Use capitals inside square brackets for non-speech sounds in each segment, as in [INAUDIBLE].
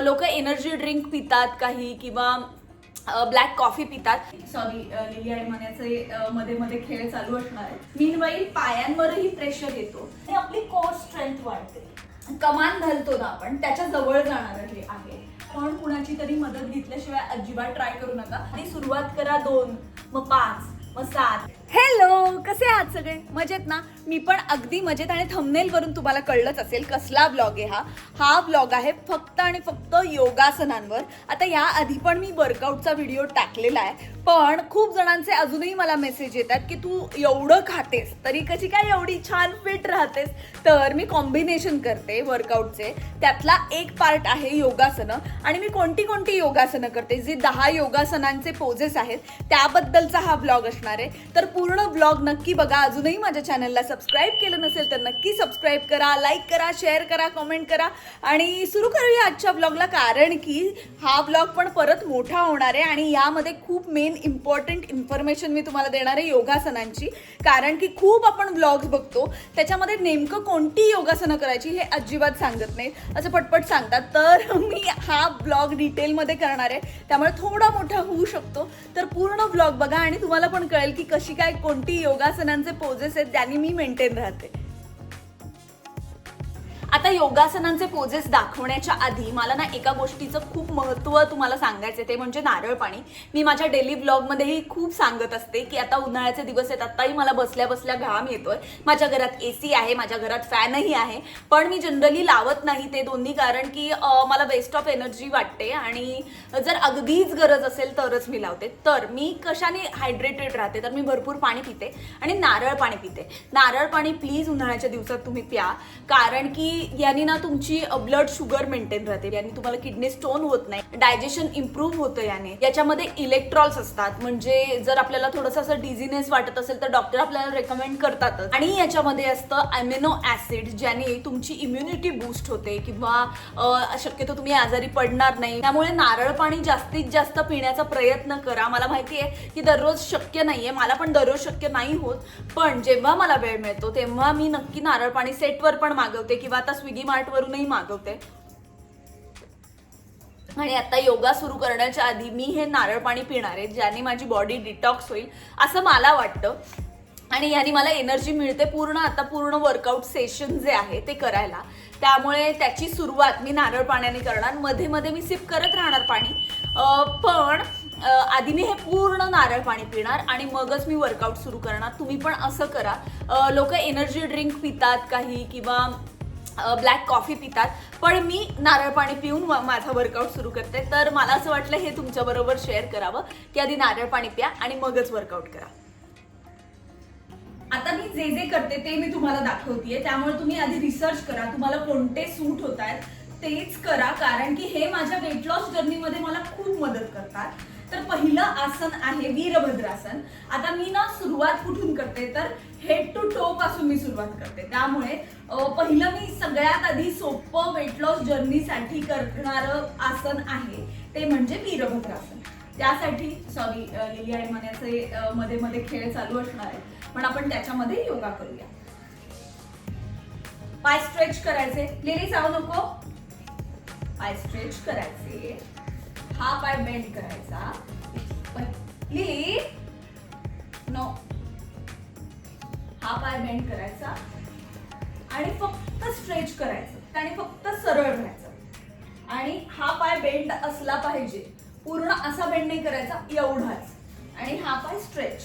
लोक energy drink पितात काही किंवा ब्लॅक कॉफी पितात. सॉरी लिली आणि अ, मध्ये मध्ये खेळ चालू असणार आहे मीनवाईल पायांवरही प्रेशर येतो. आणि आपली कोर स्ट्रेंथ वाढते. कमान घालतो ना आपण त्याच्याजवळ जाणार हे आहे. पण कुणाची तरी मदत घेतल्याशिवाय अजिबात ट्राय करू नका. आणि सुरुवात करा दोन मग पाच मग सात. हॅलो कसे आहात सगळे? मजेत ना? मी पण अगदी मजेत आणि थंबनेल वरून तुम्हाला कळलंच असेल कसला ब्लॉग आहे हा. हा ब्लॉग आहे फक्त आणि फक्त योगासनांवर. आता या आधी पण मी वर्कआउटचा व्हिडिओ टाकलेला आहे. पण खूप जणांचे अजूनही मला मेसेज येतात की तू एवढं खातेस तरी कशी काय एवढी छान फिट राहतेस? तर मी कॉम्बिनेशन करते वर्कआउटचे त्यातला एक पार्ट आहे योगासनं आणि मी कोणती कोणती योगासनं करते? जे दहा योगासनांचे पोजेस आहेत त्याबद्दलचा हा ब्लॉग असणार आहे. तर पूर्ण ब्लॉग नक्की बघा. अजूनही माझ्या चॅनलला सबस्क्राईब केलं नसेल तर नक्की सबस्क्राईब करा लाईक करा शेअर करा कमेंट करा. आणि सुरू करूया आजच्या ब्लॉगला कारण की हा ब्लॉग पण परत मोठा होणार आहे आणि यामध्ये खूप मेन इम्पॉर्टंट इन्फॉर्मेशन मी तुम्हाला देणार आहे योगासनांची. कारण की खूप आपण ब्लॉग्स बघतो त्याच्यामध्ये नेमकं कोणती योगासनं करायची हे अजिबात सांगत नाही असं पटपट सांगतात. तर मी हा ब्लॉग डिटेलमध्ये करणार आहे. त्यामुळे थोडा मोठा होऊ शकतो. तर पूर्ण ब्लॉग बघा आणि तुम्हाला पण कळेल की कशी काय कोणती योगासनांचे पोजेस आहेत ज्यांनी मी मेंटेन राहते. आता योगासनांचे पोजेस दाखवण्याच्या आधी मला ना एका गोष्टीचं खूप महत्त्व तुम्हाला सांगायचं ते म्हणजे नारळ पाणी मी माझ्या डेली ब्लॉगमध्येही खूप सांगत असते की आता उन्हाळ्याचे दिवस आहेत आत्ताही मला बसल्या बसल्या घाम येतोय. माझ्या घरात ए सी आहे माझ्या घरात फॅनही आहे. पण मी जनरली लावत नाही ते दोन्ही कारण की मला वेस्ट ऑफ एनर्जी वाटते आणि जर अगदीच गरज असेल तरच मी लावते. तर मी कशाने हायड्रेटेड राहते? तर मी भरपूर पाणी पिते आणि नारळ पाणी पिते. नारळ पाणी प्लीज उन्हाळ्याच्या दिवसात तुम्ही प्या. कारण की यांनी ना तुमची ब्लड शुगर मेंटेन राहते. यांनी तुम्हाला किडनी स्टोन होत नाही. डायजेशन इम्प्रूव्ह होतं याने. याच्यामध्ये इलेक्ट्रॉल्स असतात. म्हणजे जर आपल्याला थोडंसं असं डिझिनेस वाटत असेल तर डॉक्टर आपल्याला रेकमेंड करतातच. आणि याच्यामध्ये असतं अमिनो ऍसिड ज्याने तुमची इम्युनिटी बूस्ट होते. किंवा शक्यतो तुम्ही आजारी पडणार नाही. त्यामुळे नारळ पाणी जास्तीत जास्त पिण्याचा प्रयत्न करा. मला माहिती आहे की दररोज शक्य नाहीये. मला पण दररोज शक्य नाही होत. पण जेव्हा मला वेळ मिळतो तेव्हा मी नक्की नारळ पाणी सेटवर पण मागवते. किंवा आता स्विगी मार्टवरूनही मागवते. आणि आता योगा सुरू करण्याच्या आधी मी हे नारळ पाणी पिणार आहे ज्याने माझी बॉडी डिटॉक्स होईल असं मला वाटतं. आणि याने मला एनर्जी मिळते. पूर्ण आता पूर्ण वर्कआउट सेशन जे आहे ते करायला. त्यामुळे त्याची सुरुवात मी नारळ पाण्याने करणार. मध्ये मध्ये मी सिप करत राहणार पाणी. पण आधी मी हे पूर्ण नारळ पाणी पिणार आणि मगच मी वर्कआउट सुरू करणार. तुम्ही पण असं करा. लोक एनर्जी ड्रिंक पितात काही किंवा ब्लॅक कॉफी पितात. पण मी नारळ पाणी पिऊन माझा वर्कआउट सुरू करते. तर मला असं वाटलं हे तुमच्याबरोबर शेअर करावं की आधी नारळ पाणी प्या आणि मगच वर्कआउट करा. आता मी जे जे करते ते मी तुम्हाला दाखवतेय. त्यामुळे तुम्ही आधी रिसर्च करा तुम्हाला कोणते सूट होत आहेत तेच करा. कारण की हे माझ्या वेट लॉस जर्नीमध्ये मला खूप मदत करतात. तर पहिलं आसन आहे वीरभद्रासन. आता मी ना सुरुवात कुठून करते? तर हेड टू टो पासून मी सुरुवात करते. त्यामुळे पहिलं मी सगळ्यात आधी सोपं वेट लॉस जर्नीसाठी करणारं आसन आहे ते म्हणजे वीरभद्रासन त्यासाठी सॉरी लिली आणि मण्याचे मध्ये मध्ये खेळ चालू असणार आहे पण आपण त्याच्यामध्ये योगा करूया. पाय स्ट्रेच करायचे. लिली जाऊ नको. पाय स्ट्रेच करायचे. हा पाय बेंड करायचा. पण- लिली! नो हा पाय बेंड करायचा आणि फक्त स्ट्रेच करायचं. आणि फक्त सरळ राहायचं. आणि हा पाय बेंड असला पाहिजे पूर्ण असा बेंड नाही करायचा एवढाच. आणि हा पाय स्ट्रेच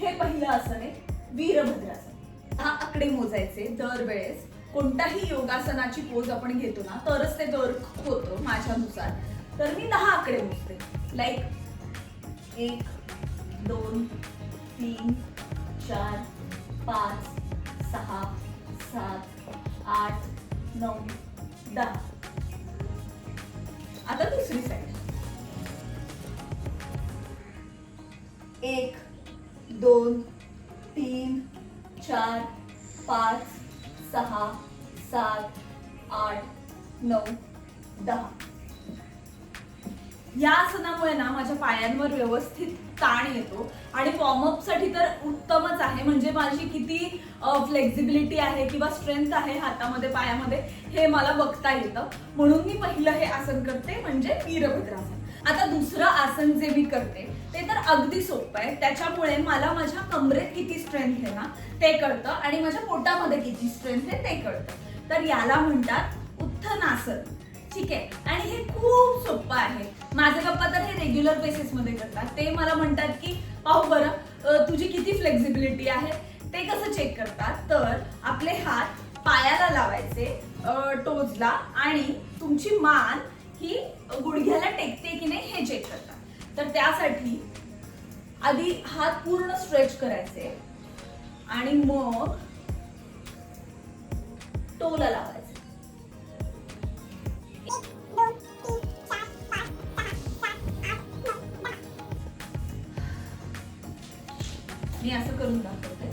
हे पहिलं आसन आहे वीरभद्रासन. हा आकडे मोजायचे दरवेळेस कोणताही योगासनाची पोज आपण घेतो ना तरच ते दर होतं माझ्यानुसार. तर मी दहा आकडे मोजते. लाईक एक दोन तीन चार पाच सहा सात आठ नऊ दहा. आता दुसरी साईड एक दोन तीन चार पाच सहा सात आठ नऊ दहा. या आसनामुळे ना माझ्या पायांवर व्यवस्थित ताण येतो. आणि वॉर्मअपसाठी तर उत्तमच आहे. म्हणजे माझी किती फ्लेक्झिबिलिटी आहे किंवा स्ट्रेंथ आहे हातामध्ये पायामध्ये हे मला बघता येतं. म्हणून मी पहिलं हे आसन करते म्हणजे वीरभद्रासन आता दुसरं आसन जे मी करते ते तर अगदी सोपं आहे. त्याच्यामुळे मला माझ्या कमरेत किती स्ट्रेंथ आहे ना ते कळतं. आणि माझ्या पोटामध्ये किती स्ट्रेंथ आहे ते कळतं. तर याला म्हणतात उत्थनासन. ठीक आहे. आणि हे खूप सोपं आहे. माझे पप्पा तर हे रेग्युलर बेसिसमध्ये करतात. ते मला म्हणतात की पाहू बरं तुझी किती फ्लेक्झिबिलिटी आहे? ते कसं चेक करतात? तर आपले हात पायाला लावायचे टोजला आणि तुमची मान ही गुडघ्याला टेकते की नाही हे चेक करतात. तर त्यासाठी आधी हात पूर्ण स्ट्रेच करायचे आणि मग टोला लावायचा. मी असं करून दाखवते.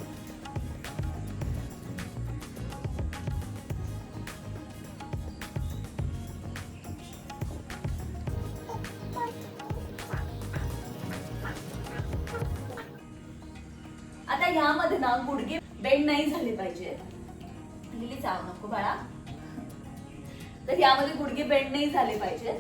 आता यामध्ये ना गुडघे बेंड नाही झाले पाहिजे. लिली चाव नको बाळा. तर यामध्ये गुडघे बेंड नाही झाले पाहिजे.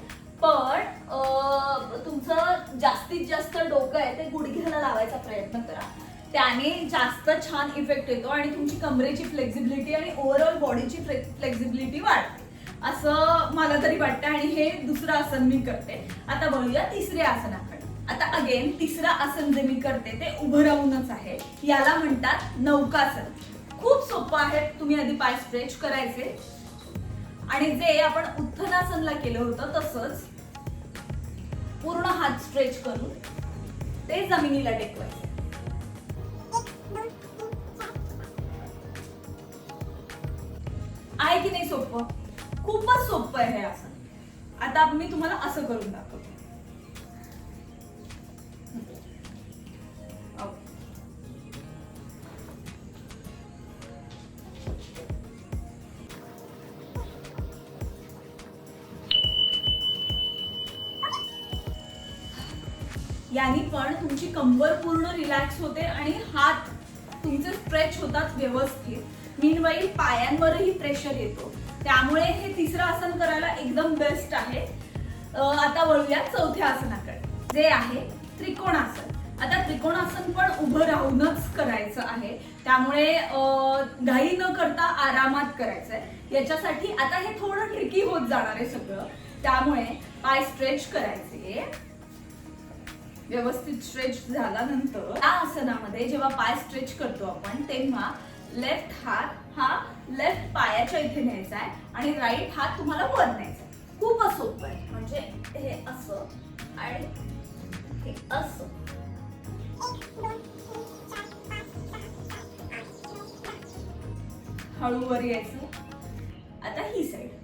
पण अं, तुमचं जास्तीत जास्त डोकं आहे ते गुडघ्याला लावायचा प्रयत्न करा. त्याने जास्त छान इफेक्ट येतो आणि तुमची कमरेची फ्लेक्झिबिलिटी आणि ओव्हरऑल बॉडीची फ्लेक्झिबिलिटी वाढते. असं मला तरी वाटतं आणि हे दुसरं आसन मी करते. आता बघूया तिसऱ्या आसनाकडे. आता अगेन तिसरं आसन जे मी करते ते उभं राहूनच आहे. याला म्हणतात नौकासन. खूप सोपं आहे. तुम्ही आधी पाय स्ट्रेच करायचे. आणि जे आपण उत्थनासनला केलं होतं तसंच पूर्ण हात स्ट्रेच करून ते जमिनीला टेकवायचे. आहे की नाही सोपं? खूपच सोपं आहे हे असं. आता मी तुम्हाला असं करून दाखवते. हो. याने यांनी पण तुमची कंबर पूर्ण रिलॅक्स होते आणि हात तुमचे स्ट्रेच होतात व्यवस्थित. मीनवाईल पायांवरही प्रेशर येतो. त्यामुळे हे तिसरं आसन करायला एकदम बेस्ट आहे. आता वळूया चौथ्या आसनाकडे. जे आहे त्रिकोणासन. आता त्रिकोणासन पण उभं राहूनच करायचं आहे. त्यामुळे घाई न करता आरामात करायचं आहे याच्यासाठी आता हे थोडं ट्रिकी होत जाणार आहे सगळं. त्यामुळे पाय स्ट्रेच करायचे. व्यवस्थित स्ट्रेच झाल्यानंतर या आसनामध्ये जेव्हा पाय स्ट्रेच करतो आपण तेव्हा लेफ्ट हात हा लेफ्ट पायाच्या इथे न्यायचा आहे आणि राईट हात तुम्हाला वर न्यायचा आहे. खूपच सोपं आहे. म्हणजे हे असं आणि हे असं. हळू वर यायचं. आता ही साईड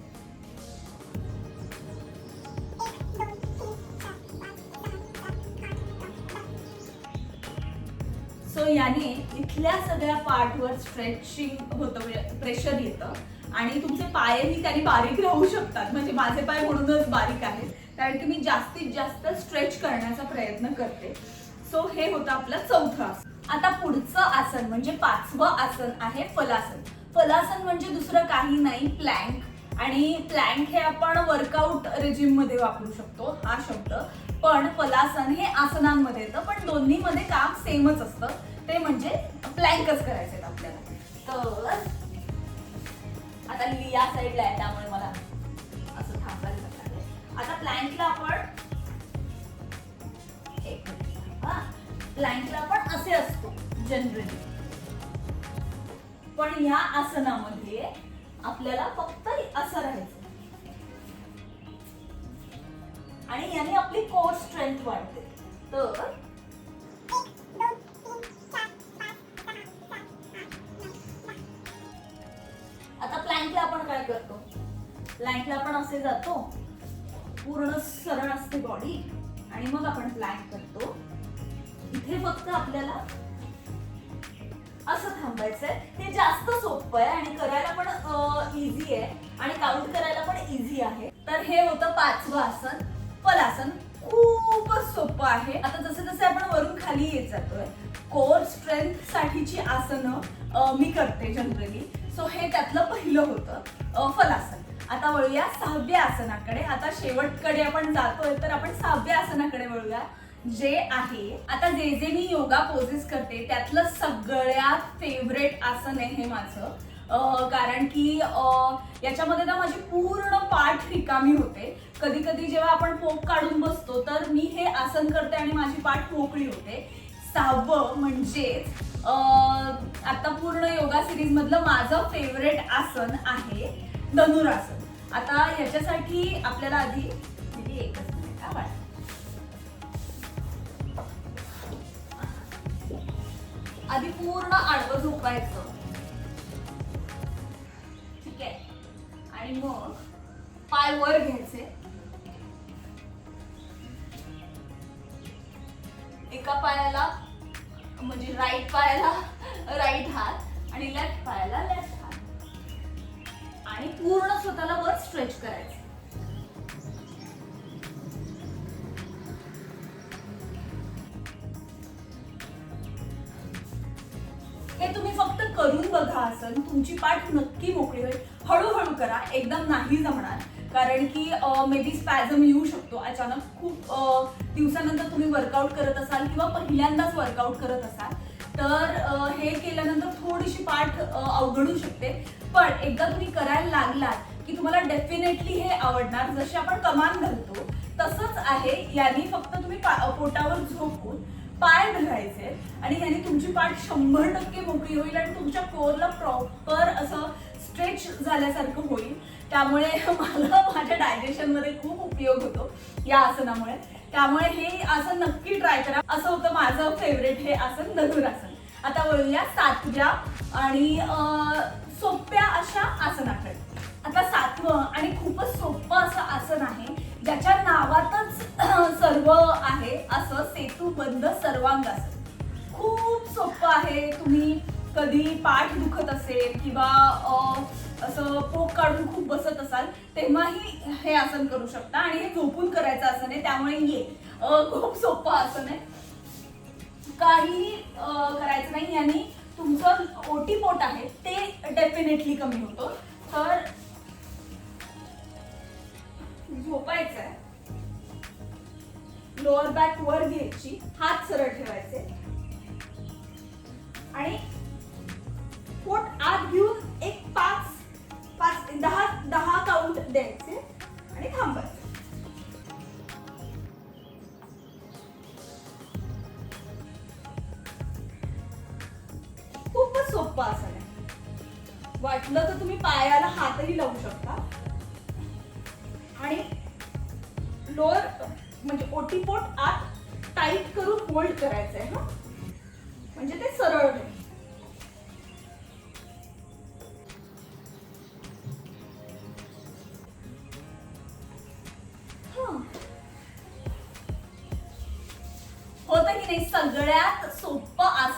सो याने कुठल्या सगळ्या पार्टवर स्ट्रेचिंग होतं म्हणजे प्रेशर येतं. आणि तुमचे पायही त्याने बारीक राहू शकतात. म्हणजे माझे पाय म्हणूनच बारीक आहेत. कारण की मी जास्तीत जास्त स्ट्रेच करण्याचा प्रयत्न करते. सो हे होतं आपलं चौथं आसन. आता पुढचं आसन म्हणजे पाचवं आसन आहे फलासन. फलासन म्हणजे दुसरं काही नाही प्लँक आणि प्लँक हे आपण वर्कआउट रेजिममध्ये वापरू शकतो हा शब्द. पण फलासन हे आसनांमध्ये येतं. पण दोन्हीमध्ये काम सेमच असतं. ते म्हणजे प्लँकच करायचे आपल्याला. तर आता मी या साईडला आहे त्यामुळे मला असं थांबायला लागेल. आता प्लँकला आपण एक हा प्लँकला आपण असे असतो जनरली पण या आसनामध्ये आपल्याला फक्त असं राहायचं. आणि याने आपली कोर स्ट्रेंथ वाढते. तर आता प्लँकला आपण काय करतो? प्लँकला आपण असे जातो. पूर्ण सरळ असते बॉडी आणि मग आपण प्लॅन करतो. इथे फक्त आपल्याला असं थांबायचंय. हे जास्त सोपं आहे आणि करायला पण इझी आहे. आणि काउंट करायला पण इझी आहे. तर हे होतं पाचवं आसन. पलासन खूपच सोपं आहे. आता जसे जसे आपण वरून खाली येत जातोय कोर स्ट्रेंथ साठीची आसनं मी करते जनरली सो हे त्यातलं पहिलं होतं. फलासन. आता वळूया सहाव्या आसनाकडे. आता शेवटकडे आपण जातोय तर आपण सहाव्या आसनाकडे वळूया. जे आहे आता जे जे मी योगा पोजेस करते त्यातलं सगळ्यात फेवरेट आसन आहे हे माझं. कारण की याच्यामध्ये ना माझी पूर्ण पाठ रिकामी होते. कधी कधी जेव्हा आपण पोक काढून बसतो तर मी हे आसन करते आणि माझी पाठ मोकळी होते. सहावं म्हणजेच आता पूर्ण योगा सिरीज मधलं माझं फेवरेट आसन आहे धनुरासन. आता याच्यासाठी आपल्याला आधी एकच मिनिट आधी पूर्ण आडवं झोपायचं. ठीक आहे. आणि मग पाय वर घ्यायचे. एका पायाला म्हणजे राईट पायाला राईट हात आणि लेफ्ट पायाला लेफ्ट हात. आणि पूर्ण स्वतःला वर स्ट्रेच करायचं. हे तुम्ही फक्त करून बघा असं. तुमची पाठ नक्की मोकळी होईल. हळूहळू करा. एकदम नाही जमणार. कारण की मे बी स्पॅझम येऊ शकतो. अचानक खूप दिवसानंतर तुम्ही वर्कआउट करत असाल किंवा पहिल्यांदाच वर्कआउट करत असाल तर अ, हे केल्यानंतर थोडीशी पाठ अ, अवघडू शकते. पण एकदा तुम्ही करायला लागलात की तुम्हाला डेफिनेटली हे आवडणार. जसे आपण कमान घालतो तसंच आहे. यांनी फक्त तुम्ही पा- पोटावर झोपून पाय धरायचे आणि याने तुमची पाठ शंभर टक्के मोकळी होईल आणि तुमच्या कोरला प्रॉपर असं स्ट्रेच झाल्यासारखं होईल. त्यामुळे मला माझ्या डायजेशनमध्ये खूप उपयोग होतो या आसनामुळे. त्यामुळे हे आसन नक्की ट्राय करा. असं होतं माझं फेवरेट हे आसन धनुरासन आता वळूया सातव्या आणि सोप्या अशा आसनाकडे. आता सातवं आणि खूपच सोपं असं आसन आहे ज्याच्या नावातच सर्व आहे असं सेतूबंद सर्वांगासन खूप सोपं आहे. तुम्ही कधी पाठ दुखत असेल किंवा असं पोक काढून खूप बसत असाल तेव्हाही हे आसन करू शकता आणि हे झोपून करायचं आसन आहे त्यामुळे ये. खूप सोपं आसन आहे. काही करायचं नाही आणि तुमचं ओटीपोट आहे ते डेफिनेटली कमी होतं. तर झोपायचं आहे लोअर बॅक वर घ्यायची. हात सरळ ठेवायचे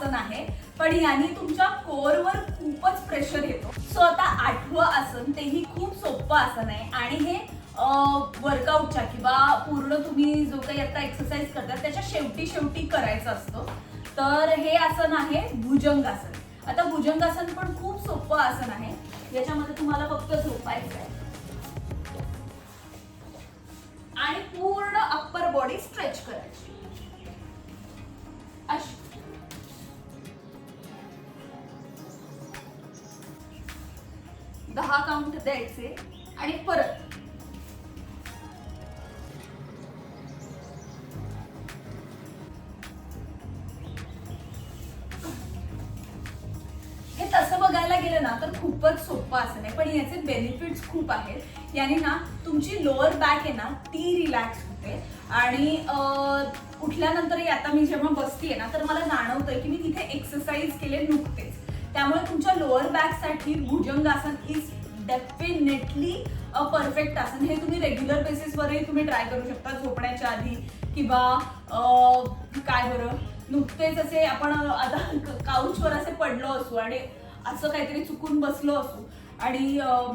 आसन आहे पण याने तुमच्या कोरवर खूपच प्रेशर येतो. सो आता आठवं आसन तेही खूप सोपं आसन आहे. आणि हे वर्कआउटच्या किंवा पूर्ण तुम्ही जो काही आता एक्सरसाइज करता त्याच्या शेवटी शेवटी करायचं असतं. तर हे आसन आहे भुजंगासन. आता भुजंगासन पण खूप सोपं आसन आहे. याच्यामध्ये तुम्हाला फक्त झोपायचं आहे आणि पूर्ण अप्पर बॉडी स्ट्रेच करायची. अशी दहा काउंट द्यायचे आणि परत. हे तसं बघायला गेलं ना तर खूपच सोपं असं नाही पण याचे बेनिफिट्स खूप आहेत. याने ना तुमची लोअर बॅक आहे ना ती रिलॅक्स होते. आणि उठल्यानंतरही आता मी जेव्हा बसतीये ना तर मला जाणवतंय की मी तिथे एक्सरसाइज केले नुकतेच. त्यामुळे तुमच्या lower बॅकसाठी bhujangasana is definitely a perfect asana. हे तुम्ही रेग्युलर बेसिसवरही तुम्ही ट्राय करू शकता झोपण्याच्या आधी किंवा काय बरं? नुकतेच असे आपण आता काउचवर असे पडलो असू आणि असं काहीतरी चुकून बसलो असू आणि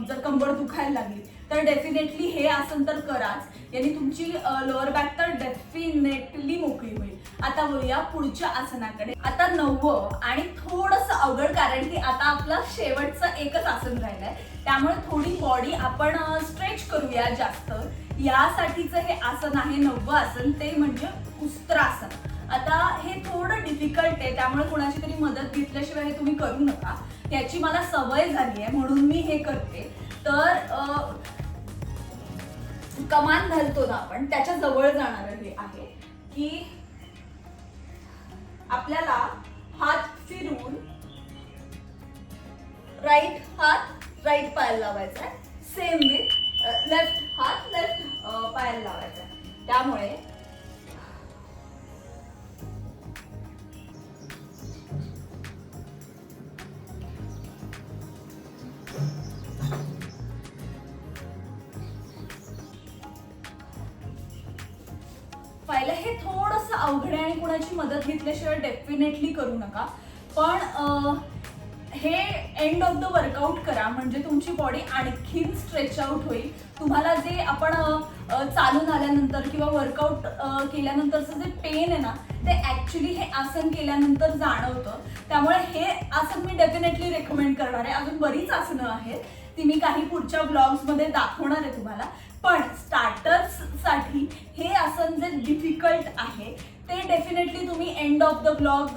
जर कंबर दुखायला लागली तर डेफिनेटली हे आसन तर कराच. याने तुमची लोअर बॅक तर डेफिनेटली मोकळी होईल. आता बोलूया पुढच्या आसनाकडे. आता नववं आणि थोडस अवघड कारण की आता आपला शेवटचं एकच आसन राहिलंय. त्यामुळे थोडी बॉडी आपण स्ट्रेच करूया जास्त. यासाठीचं हे आसन आहे नववं आसन. ते म्हणजे उस्त्रासन आता हे थोडं डिफिकल्ट आहे. त्यामुळे कोणाची तरी मदत घेतल्याशिवाय हे तुम्ही करू नका. याची मला सवय झाली आहे म्हणून मी हे करते. तर कमान घालतो ना आपण त्याच्याजवळ जाणार हे आहे. की आपल्याला हात फिरून राईट हात राईट पायाला लावायचा आहे सेम विथ लेफ्ट हात लेफ्ट पायाला लावायचा आहे त्यामुळे पहिलं हे थोडंसं अवघड आहे आणि कुणाची मदत घेतल्याशिवाय डेफिनेटली करू नका. पण हे एंड ऑफ द वर्कआउट करा. म्हणजे तुमची बॉडी आणखीन स्ट्रेच आउट होईल. तुम्हाला जे आपण चालून आल्यानंतर किंवा वर्कआउट केल्यानंतरचं जे पेन आहे ना ते ॲक्च्युली हे आसन केल्यानंतर जाणवतं. त्यामुळे हे आसन मी डेफिनेटली रेकमेंड करणार आहे. अजून बरीच आसनं आहेत. ती मी काही पुढच्या ब्लॉग्समध्ये दाखवणार आहे तुम्हाला. पण स्टार्टर्ससाठी हे आसन जे डिफिकल्ट आहे ते डेफिनेटली तुम्ही एंड ऑफ द ब्लॉग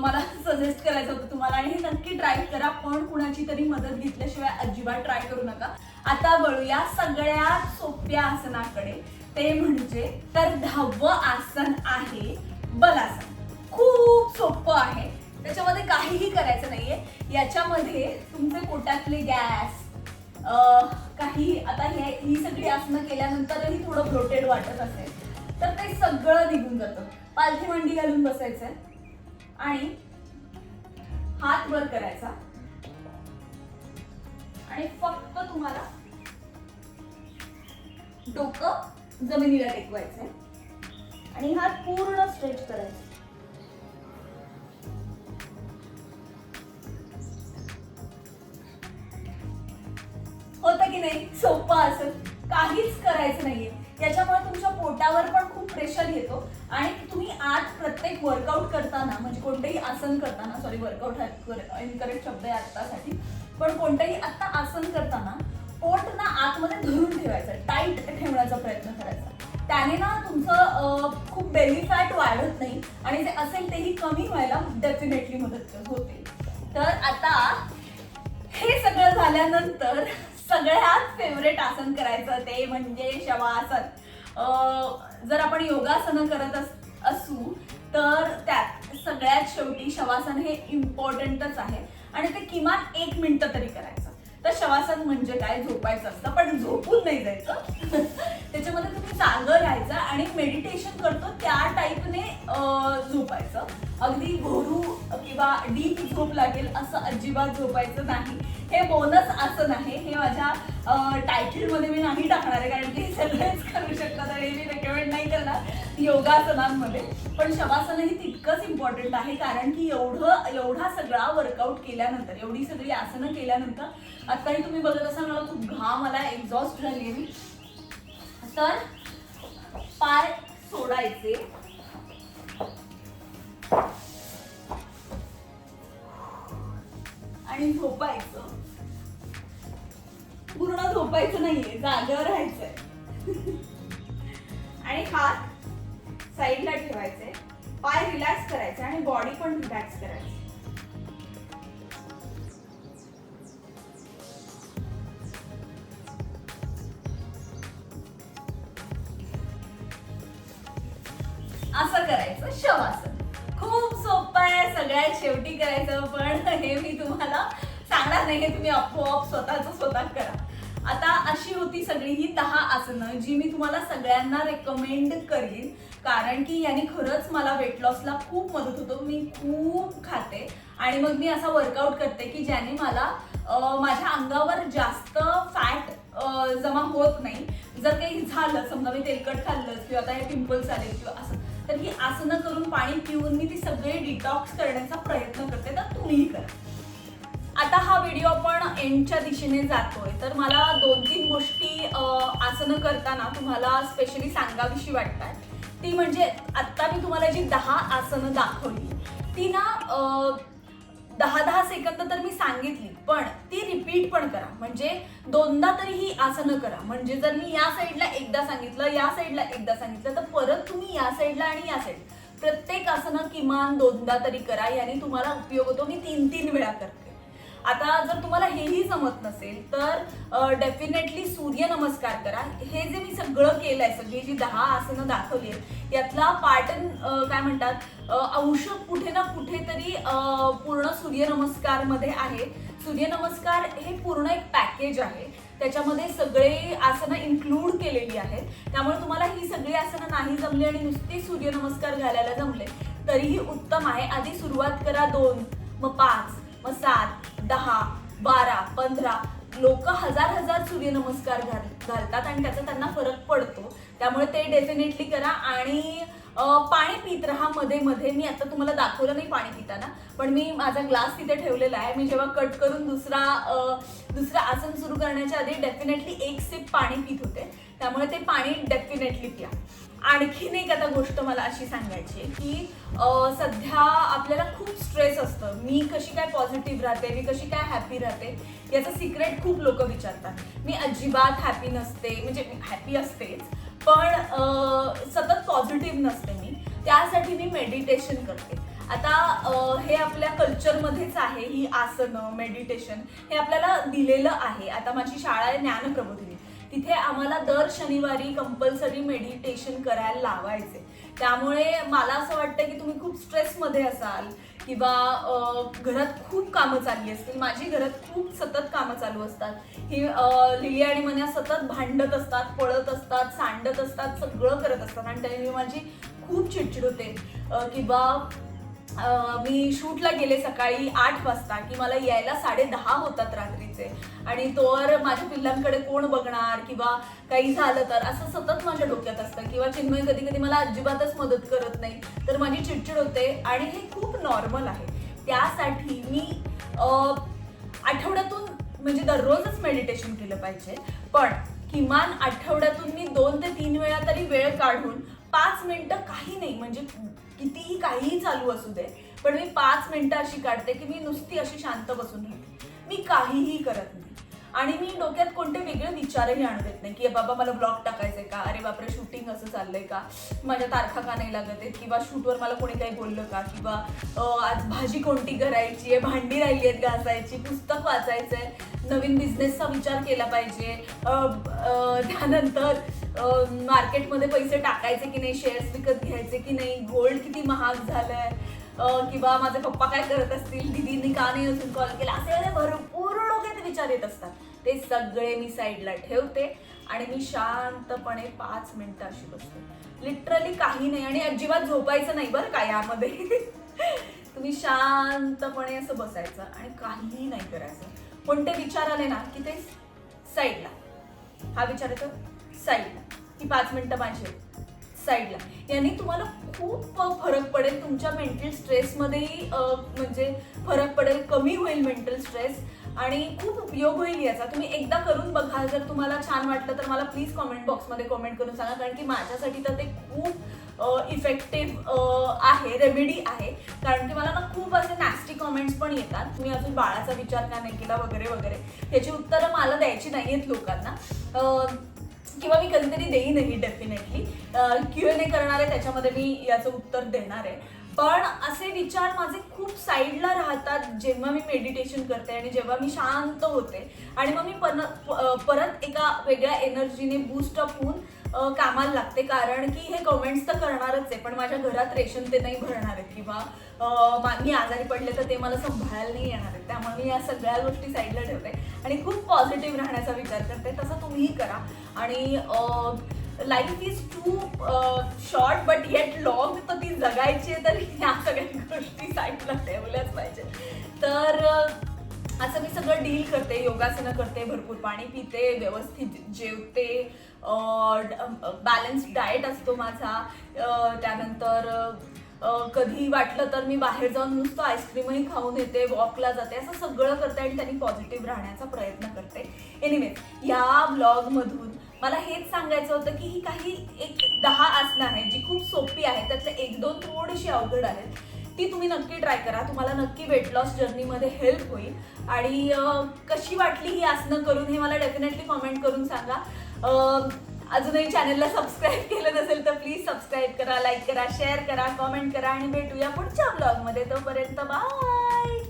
मला [LAUGHS] सजेस्ट करायचं होतं तुम्हाला. आणि हे नक्की ट्राय करा पण कुणाची तरी मदत घेतल्याशिवाय अजिबात ट्राय करू नका. आता वळूया सगळ्यात सोप्या आसनाकडे. ते म्हणजे तर दहावं आसन आहे बलासन. खूप सोपं आहे. त्याच्यामध्ये काहीही करायचं नाहीये. याच्यामध्ये तुमचे पोटातले गॅस काही आता हे ही सगळी आसनं केल्यानंतरही थोडं ब्लोटेड वाटत असेल. तर ते सगळं निघून जातं. पालथी मांडी घालून बसायचंय आणि हात वर करायचा. आणि फक्त तुम्हाला डोकं जमिनीला टेकवायचंय. आणि हात पूर्ण स्ट्रेच करायचा. होतं की नाही सोपं असं काहीच करायचं नाहीये. याच्यामुळे तुमच्या पोटावर पण खूप प्रेशर येतो. आणि तुम्ही आज प्रत्येक वर्कआउट करताना म्हणजे कोणतंही आसन करताना सॉरी वर्कआउट इनकरेक्ट शब्द आहे आत्तासाठी पण कोणतंही आत्ता आसन करताना पोट ना आतमध्ये धरून ठेवायचं टाईट ठेवण्याचा प्रयत्न करायचा. त्याने ना तुमचं खूप बेली फॅट वाढत नाही आणि जे असेल तेही कमी व्हायला डेफिनेटली मदत होते. तर आता हे सगळं झाल्यानंतर सगळ्यात फेवरेट आसन करायचं ते म्हणजे शवासन. जर आपण योगासनं करत अस- असू तर त्यात सगळ्यात शेवटी शवासन हे इम्पॉर्टंटच आहे. आणि ते किमान एक मिनटं तरी करायचं. तर शवासन म्हणजे काय? झोपायचं असतं. पण झोपून नाही जायचं. [LAUGHS] त्याच्यामध्ये तुम्ही जागं राहायचं आणि मेडिटेशन करतो त्या टाईपने झोपायचं. अगदी भोरू किंवा डीप झोप लागेल असं अजिबात झोपायचं नाही. हे बोनस आसन आहे हे माझ्या टायटलमध्ये मी नाही टाकणार आहे कारण की [LAUGHS] हे सगळेच करू शकतात आणि मी रेकमेंड नाही करणार योगासनांमध्ये. पण शवासन ही तितकंच इम्पॉर्टंट आहे कारण की एवढं एवढा सगळा वर्कआउट केल्यानंतर एवढी सगळी आसनं केल्यानंतर आत्ताही तुम्ही बघत असाल मला खूप घाम आला एक्झॉस्ट झाली मी. तर पाय सोडायचे. आणि झोपायचं. पूर्ण झोपायचं नाहीये जागेवर राहायचंय. आणि हात साईडला ठेवायचे पाय रिलॅक्स करायचे आणि बॉडी पण रिलॅक्स करायची. असं करायचं शवासन सगळ्यात शेवटी करायचं पण हे मी तुम्हाला सांगणार नाही हे तुम्ही आपोआप स्वतःच स्वतः करा. आता अशी होती सगळी ही दहा आसनं जी मी तुम्हाला सगळ्यांना रेकमेंड करीन कारण की याने खरंच मला वेट लॉसला खूप मदत होतो. मी खूप खाते आणि मग मी असा वर्कआउट करते की ज्याने मला माझ्या अंगावर जास्त फॅट जमा होत नाही. जर काही झालं समजा मी तेलकट खाल्लं किंवा आता हे पिंपल्स आले किंवा असं तर ही आसनं करून पाणी पिऊन मी ती सगळे डिटॉक्स करण्याचा प्रयत्न करते. तर तुम्हीही करा. आता हा व्हिडिओ आपण एंडच्या दिशेने जातोय. तर मला दोन तीन गोष्टी आसनं करताना तुम्हाला स्पेशली सांगावीशी वाटतात. ती म्हणजे आत्ता मी तुम्हाला जी दहा आसनं दाखवली ती ना दहा दहा सेकंद तर मी सांगितली पण ती रिपीट पण करा. म्हणजे दोनदा तरी ही आसनं करा. म्हणजे जर मी या साईडला एकदा सांगितलं या साईडला एकदा सांगितलं तर परत तुम्ही या साईडला आणि या साईड प्रत्येक आसनं किमान दोनदा तरी करा याने तुम्हाला उपयोग होतो. मी तीन तीन वेळा करते. आता जर तुम्हाला हेही जमत नसेल तर डेफिनेटली सूर्य नमस्कार करा. हे जे मी सगळं केलंय सगळी जी दहा आसनं दाखवली आहेत यातला पाटन काय म्हणतात अंश कुठे ना कुठेतरी पूर्ण सूर्यनमस्कारमध्ये आहे. सूर्यनमस्कार हे पूर्ण एक पॅकेज आहे. त्याच्यामध्ये सगळे आसनं इन्क्लूड केलेली आहेत. त्यामुळे तुम्हाला ही सगळी आसनं नाही जमली आणि नुसती सूर्यनमस्कार घालायला जमले तरीही उत्तम आहे. आधी सुरुवात करा दोन मग पाच मग सात दहा बारा पंधरा लोक हजार हजार सूर्यनमस्कार घाल घालतात आणि त्याचा त्यांना फरक पडतो. त्यामुळे ते डेफिनेटली करा आणि पाणी पित राहा मध्ये मध्ये. मी आता तुम्हाला दाखवलं नाही पाणी पिताना पण मी माझा ग्लास तिथे ठेवलेला आहे. मी जेव्हा कट करून दुसरा दुसरं आसन सुरू करण्याच्या आधी डेफिनेटली एक सिप पाणी पित होते. त्यामुळे ते पाणी डेफिनेटली प्या. आणखीन एक आता गोष्ट मला अशी सांगायची आहे की सध्या आपल्याला खूप स्ट्रेस असतं. मी कशी काय पॉझिटिव्ह राहते मी कशी काय हॅपी राहते याचं सिक्रेट खूप लोक विचारतात. मी अजिबात हॅपी नसते म्हणजे हॅपी असतेच पण सतत पॉझिटिव्ह नसते मी. त्यासाठी मी मेडिटेशन करते. आता हे आपल्या कल्चरमध्येच आहे ही आसनं मेडिटेशन हे आपल्याला दिलेलं आहे. आता माझी शाळा आहे ज्ञानप्रबोधिनी. तिथे आम्हाला दर शनिवारी कंपल्सरी मेडिटेशन करायला लावायचे. त्यामुळे मला असं वाटतं की तुम्ही खूप स्ट्रेसमध्ये असाल किंवा घरात खूप कामं चालली असतील माझी घरात खूप सतत कामं चालू असतात. ही लिली आणि मन्या सतत भांडत असतात पळत असतात सांडत असतात सगळं करत असतात. आणि त्याने माझी खूप चिडचिड होते. किंवा मी शूटला गेले सकाळी आठ वाजता की मला यायला साडे दहा होतात रात्रीचे. आणि तोवर माझ्या पिल्लांकडे कोण बघणार किंवा काही झालं तर असं सतत माझ्या डोक्यात असतं. किंवा चिन्मय कधी कधी मला अजिबातच मदत करत नाही. तर माझी चिडचिड होते आणि हे खूप नॉर्मल आहे. त्यासाठी मी आठवड्यातून म्हणजे दररोजच मेडिटेशन केलं पाहिजे. पण किमान आठवड्यातून मी दोन ते तीन वेळा तरी वेळ काढून पाच मिनटं काही नाही म्हणजे कितीही काहीही चालू असू दे पण मी पाच मिनटं अशी काढते की मी नुसती अशी शांत बसून राहते. मी काहीही करत नाही. आणि मी डोक्यात कोणते वेगळे विचारही आणू देत नाही की बाबा मला ब्लॉग टाकायचंय का? अरे बापरे शूटिंग असं चाललंय का? माझ्या तारखा का नाही लागत आहेत? किंवा शूटवर मला कोणी काही बोललं का? किंवा आज भाजी कोणती करायची आहे? भांडी राहिली आहेत घासायची पुस्तक वाचायचंय नवीन बिझनेसचा विचार केला पाहिजे. त्यानंतर मार्केटमध्ये पैसे टाकायचे की नाही? शेअर्स विकत घ्यायचे की नाही? गोल्ड किती महाग झालंय? आहे किंवा माझे पप्पा काय करत असतील दिदींनी का नाही अजून कॉल केला असे असे भरपूर डोक्यात विचार येत असतात. ते सगळे मी साईडला ठेवते आणि मी शांतपणे पाच मिनिटं अशी बसते. लिटरली काही नाही आणि अजिबात झोपायचं नाही बरं का यामध्ये. [LAUGHS] तुम्ही शांतपणे असं बसायचं आणि काहीही नाही करायचं. पण ते विचार आले ना की ते साईडला हा विचार येतो? साईडला ती पाच मिनटं माझी आहेत. साईडला. याने तुम्हाला खूप फरक पडेल. तुमच्या मेंटल स्ट्रेसमध्येही म्हणजे फरक पडेल कमी होईल मेंटल स्ट्रेस आणि खूप उपयोग होईल याचा. तुम्ही एकदा करून बघा जर तुम्हाला छान वाटलं तर मला प्लीज कॉमेंट बॉक्समध्ये कॉमेंट करून सांगा. कारण की माझ्यासाठी तर ते खूप इफेक्टिव्ह आहे रेमेडी आहे. कारण की मला ना खूप असे नॅस्टी कॉमेंट्स पण येतात. तुम्ही अजून बाळाचा विचार का नाही केला वगैरे वगैरे. त्याची उत्तरं मला द्यायची नाही आहेत लोकांना किंवा मी कधीतरी देईनही डेफिनेटली क्यू एन ए करणार आहे त्याच्यामध्ये मी याचं उत्तर देणार आहे. पण असे विचार माझे खूप साईडला राहतात जेव्हा मी मेडिटेशन करते आणि जेव्हा मी शांत होते. आणि मग मी पण परत एका वेगळ्या एनर्जीने बूस्ट अप होऊन कामाला लागते. कारण की हे कमेंट्स तर करणारच आहे पण माझ्या घरात रेशन ते नाही भरणार आहेत. किंवा मा- मी आजारी पडले तर ते मला सांभाळायला नाही येणार आहेत. त्यामुळे मी या सगळ्या गोष्टी साईडला ठेवते. आणि खूप पॉझिटिव्ह राहण्याचा विचार करते. तसं तुम्हीही करा. आणि life is too short but yet long तर ती जगायची आहे तर ह्या सगळ्या गोष्टी साईडला ठेवल्याच पाहिजे तर असं मी सगळं डील करते योगासनं करते भरपूर पाणी पिते व्यवस्थित जेवते बॅलन्स डाएट असतो माझा. त्यानंतर कधी वाटलं तर मी बाहेर जाऊन नुसतं आईस्क्रीमही खाऊन येते वॉकला जाते असं सगळं करते आणि त्यांनी पॉझिटिव्ह राहण्याचा प्रयत्न करते. एनिवे या ब्लॉगमधून मला हेच सांगायचं होतं की ही काही एक दहा आसनं आहेत जी खूप सोपी आहेत त्यातले एक दोन थोडीशी अवघड आहेत. ती तुम्ही नक्की ट्राय करा. तुम्हाला नक्की वेट लॉस जर्नीमध्ये हेल्प होईल. आणि कशी वाटली ही आसनं करून हे मला डेफिनेटली कॉमेंट करून सांगा. अजूनही चॅनलला सबस्क्राईब केलं नसेल तर प्लीज सबस्क्राईब करा लाईक करा शेअर करा कॉमेंट करा आणि भेटूया पुढच्या ब्लॉगमध्ये तोपर्यंत बाय